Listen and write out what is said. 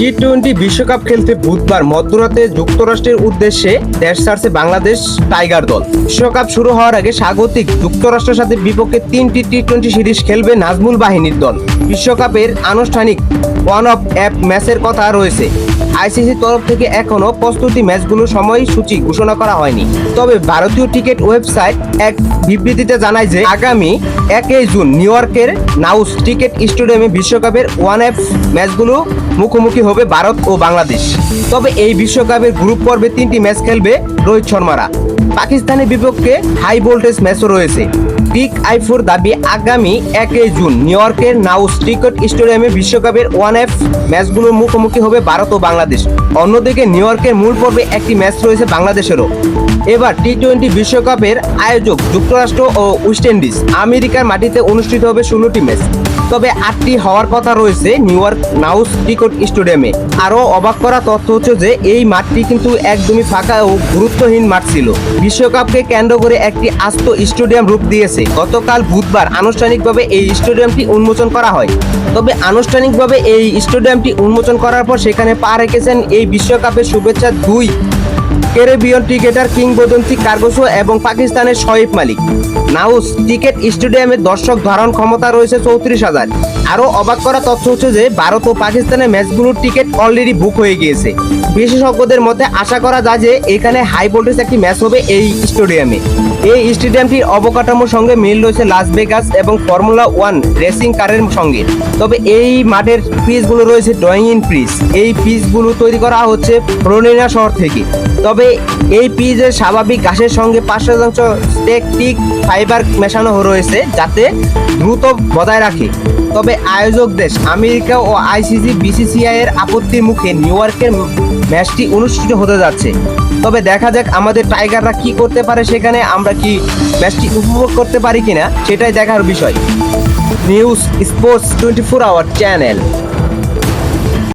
T twenty বিশ্বকাপ খেলতে বুধবার মধ্যরাতে যুক্তরাষ্ট্রের উদ্দেশ্যে দেশ ছাড়ছে বাংলাদেশ টাইগার দল। বিশ্বকাপ শুরু হওয়ার আগে স্বাগতিক যুক্তরাষ্ট্রের সাথে বিপক্ষে তিনটি টি টোয়েন্টি সিরিজ খেলবে নাজমুল বাহিনীর দল। বিশ্বকাপের আনুষ্ঠানিক ওয়ান অফ অ্যাপ ম্যাচের কথা রয়েছে। আইসিসির তরফ থেকে এখনও প্রস্তুতি ম্যাচগুলোর সময়সূচি ঘোষণা করা হয়নি। তবে ভারতীয় টিকিট ওয়েবসাইট এক বিবৃতিতে জানায় যে আগামী একই জুন নিউ ইয়র্কের নাউস টিকেট স্টেডিয়ামে বিশ্বকাপের ওয়ান অ্যাপ ম্যাচগুলো মুখোমুখি হবে ভারত ও বাংলাদেশ। তবে এই বিশ্বকাপের গ্রুপ পর্বে তিনটি ম্যাচ খেলবে রোহিত শর্মারা। পাকিস্তানের বিপক্ষে হাই ভোল্টেজ ম্যাচও রয়েছে। পিক আইফোর দাবি আগামী একই জুন নিউ ইয়র্কের নাউস ক্রিকেট স্টেডিয়ামে বিশ্বকাপের ওয়ান এফ ম্যাচগুলোর মুখোমুখি হবে ভারত ও বাংলাদেশ। অন্যদিকে নিউ ইয়র্কের মূল পর্বে একটি ম্যাচ রয়েছে বাংলাদেশেরও। এবার টি টোয়েন্টি বিশ্বকাপের আয়োজক যুক্তরাষ্ট্র ও ওয়েস্ট ইন্ডিজ আমেরিকার মাটিতে অনুষ্ঠিত হবে ষোলোটি ম্যাচ। তবে আটটি হওয়ার কথা রয়েছে নিউ ইয়র্ক নাউস ক্রিকেট স্টেডিয়ামে। আরও অবাক করা তথ্য হচ্ছে যে এই মাঠটি কিন্তু একদমই ফাঁকা ও গুরুত্বহীন মাঠ ছিল। বিশ্বকাপকে কেন্দ্র করে একটি আস্ত স্টেডিয়াম রূপ দিয়েছে গতকাল বুধবার আনুষ্ঠানিকভাবে এই স্টেডিয়ামটি উন্মোচন করা হয়। তবে আনুষ্ঠানিকভাবে এই স্টেডিয়ামটি উন্মোচন করার পর সেখানে পা রেখেছেন এই বিশ্বকাপের শুভেচ্ছা দুই ক্যারিবিয়ান ক্রিকেটার কিংবদন্তি কার্গোসো এবং পাকিস্তানের শোয়েব মালিক। নাউস ক্রিকেট স্টেডিয়ামে দর্শক ধারণ ক্ষমতা রয়েছে চৌত্রিশ হাজার। আরও অবাক করা তথ্য হচ্ছে যে, ভারত ও পাকিস্তানের ম্যাচগুলোর টিকিট অলরেডি বুক হয়ে গিয়েছে। বিশেষজ্ঞদের মতে, আশা করা যায় যে, এখানে হাই ভোল্টেজ একটি ম্যাচ হবে এই স্টেডিয়ামে। এই স্টেডিয়ামটির অবকাঠামোর সঙ্গে মিল রয়েছে লাস ভেগাস এবং ফর্মুলা ওয়ান রেসিং কারের সঙ্গে। তবে এই মাঠের পিচগুলো রয়েছে ড্রয়িং ইন পিচ এই পিচগুলো তৈরি করা হচ্ছে ফ্লোরিনা শহর থেকে। তবে এই পিচের স্বাভাবিক ঘাসের সঙ্গে পাঁচ শতাংশ টেকটিক ফাইবার মেশানো রয়েছে যাতে দ্রুত বজায় রাখে। তবে আয়োজক দেশ আমেরিকা ও আইসিসি, বিসিসিআই এর আপত্তির মুখে নিউ ইয়র্কের ম্যাচটি অনুষ্ঠিত হতে যাচ্ছে। তবে দেখা যাক আমাদের টাইগাররা কি করতে পারে সেখানে আমরা কি ম্যাচটি উপভোগ করতে পারি কিনা, সেটাই দেখার বিষয়। News sports twenty four hour channel.